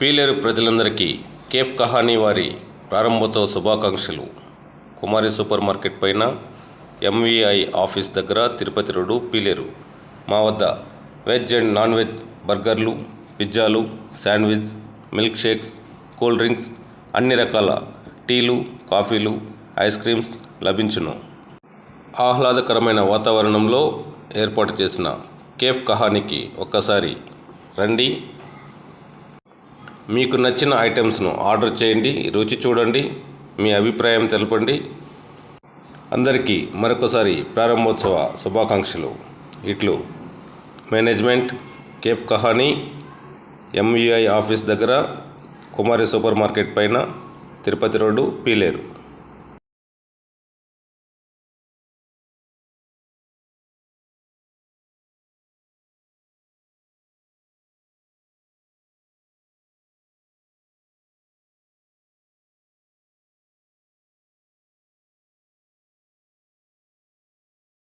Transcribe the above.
పీలేరు ప్రజలందరికీ కేఫ్ కహానీ వారి ప్రారంభోత్సవ శుభాకాంక్షలు. కుమారి సూపర్ మార్కెట్ పైన ఎంవీఐ ఆఫీస్ దగ్గర తిరుపతి రోడ్డు పీలేరు. మా వద్ద వెజ్ అండ్ నాన్ వెజ్ బర్గర్లు పిజ్జాలు sandwich milk shakes cool drinks అన్ని రకాల టీలు కాఫీలు ఐస్ క్రీమ్స్ లభించును. ఆహ్లాదకరమైన వాతావరణంలో ఏర్పాటు చేసిన కేఫ్ కహానికి ఒక్కసారి రండి. మీకు నచ్చిన ఐటమ్స్ను ఆర్డర్ చేయండి రుచి చూడండి మీ అభిప్రాయం తెలపండి. అందరికీ మరొకసారి ప్రారంభోత్సవ శుభాకాంక్షలు. ఇట్లు management cafe Kahani MVI office దగ్గర కుమారి సూపర్ మార్కెట్ పైన తిరుపతి రోడ్డు పీలేరు.